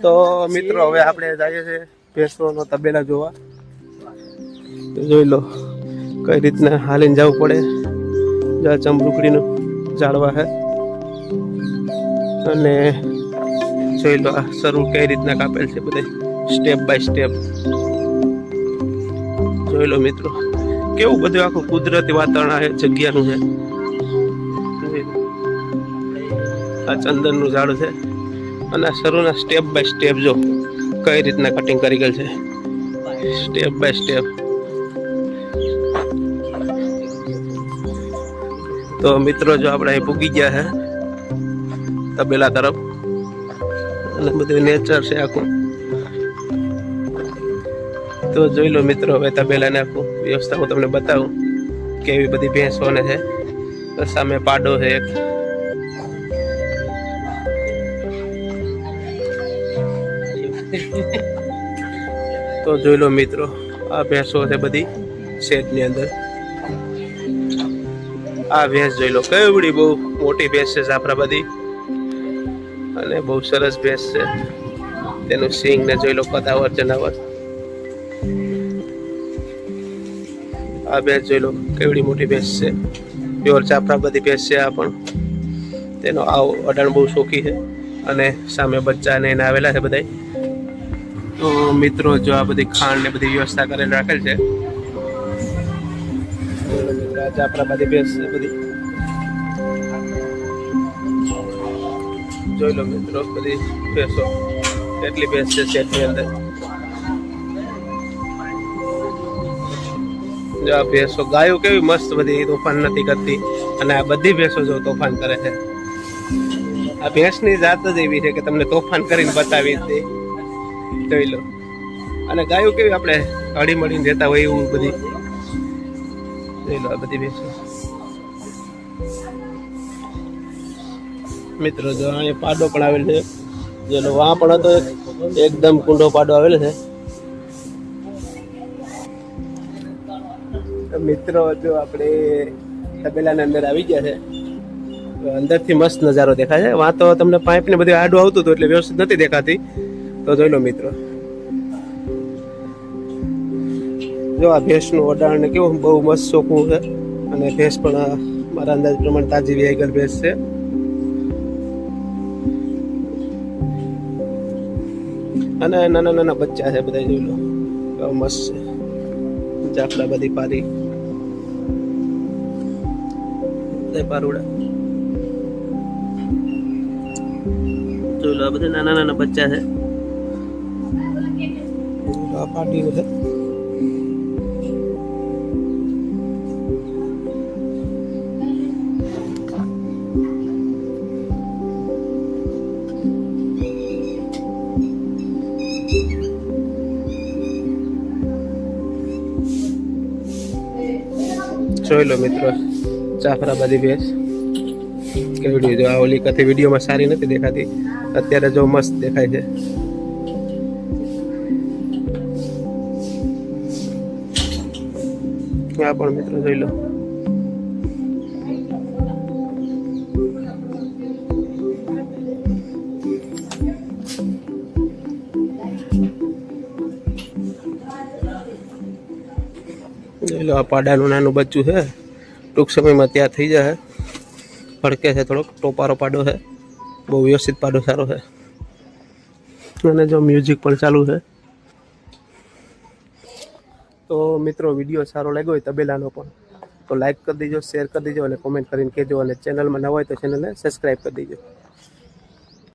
તો મિત્રો હવે આપણે જઈએ છીએ ભેંસોનો તબેલા જોવા. જોઈ લો કઈ રીતના હાલીને જવું પડે. જ્યાં ચમરૂકડીનું ઝાડવા છે અને જોઈ લો આ શરૂ કઈ રીતના કાપેલ છે બધે સ્ટેપ બાય સ્ટેપ. જોઈ લો મિત્રો કેવું બધું આખું કુદરતી વાતાવરણ આ જગ્યાનું છે. આ ચંદનનું ઝાડ છે. અને શરૂના સ્ટેપ બાય સ્ટેપ જો કઈ રીતના કટિંગ કરી ગયેલ છે. સ્ટેપ બાય સ્ટેપ તો મિત્રો જો આપણે અહીં પૂગી ગયા છે તબેલા તરફ. અને બધું નેચર છે આખું. તો જોઈ લો મિત્રો, હવે તબેલાને આખું વ્યવસ્થા હું તમને બતાવું, કેવી બધી ભેંસોને છે. સામે પાડો છે એક. તો જોઈ લો મિત્રો, આ ભેંસો છે બધી શેડની અંદર. આ ભેંસ જોઈ લો, કેવડી બહુ મોટી ભેંસ છે જાફરાબાદી અને બહુ સરસ ભેંસ છે. તેનું સિંગ ને જોઈ લો કદાવર જનાવર. આ ભેંસ જોઈ લો, કેવડી મોટી ભેંસ છે. પ્યોર જાફરાબાદી ભેંસ છે આ પણ. તેનો આવ અડાણ બહુ શોખી છે. અને સામે બચ્ચા ને આવેલા છે બધાય. તો મિત્રો જો આ બધી ખાંડ ને બધી વ્યવસ્થા કરેલ રાખેલ છે. જોઈ લો મિત્રો, ભેંસ બધી. જોઈ લો મિત્રો બધી ભેંસો. કેટલી ભેંસ છે સેટની અંદર? જો આ ભેંસો ગાયો કેવી મસ્ત બધી તોફાન નથી કરતી અને આ બધી ભેંસો જો તોફાન કરે છે. આ ભેંસની જાત જ એવી છે કે તમને તોફાન કરીને બતાવી હતી જોઈ અને ગાયો કેવી આપણે હળી મળીને રહેતા હોય એવું બધી? જોઈ આ બધી ભેંસો. મિત્રો, જો અહીંયા પાડો પણ આવેલ છે. જેનો વાં પણ હતો. એકદમ કુંડો પાડો આવેલો છે. મિત્રો, જો આપણે તબેલાના અંદર આવી ગયા છે. અંદરથી મસ્ત નજારો દેખાય છે. વાં તો તમને પાઇપ ને બધું આડું આવતું હતું એટલે વ્યવસ્થિત નથી દેખાતી. તો જોઈ લો મિત્રો. જો આ ભેંસનું ઓડાણ કેવું બહુ મસ્ત ચોખ્ખું છે. અને ભેંસ પણ મારા અંદાજ પ્રમાણે તાજી વેહિકલ ભેંસ છે. અને નાના નાના બચ્ચા છે બધા જોઈ લો. મસ્ત છે. ચાપડા બધી પારી. પારુડા. જોઈ લો બધા નાના નાના બચ્ચા છે. આ પાટીનું છે. જોઈ લો મિત્રો, જાફરાબાદી ભેંસ. કેવી જો આ ઓલી કથી વિડીયોમાં સારી નથી દેખાતી. અત્યારે જો મસ્ત દેખાય છે. આ પણ મિત્રો જોઈ લો. જોઈ લો, આ પાડાનું નાનું બચ્ચું છે. ટૂંક સમયમાં ત્યાં થઈ જશે. ભડકે છે થોડોક, ટોપારો પાડો છે. બહુ વ્યવસ્થિત પાડો સારો છે. અને જો મ્યુઝિક પણ ચાલુ છે. તો મિત્રો, વીડિયો સારો લાગ્યો હોય તબેલાનો પણ, તો લાઇક કરી દેજો શેર કરી દેજો અને કોમેન્ટ કરીને કહેજો અને ચેનલમાં નવા હોય તો ચેનલને સબસ્ક્રાઈબ કરી દેજો.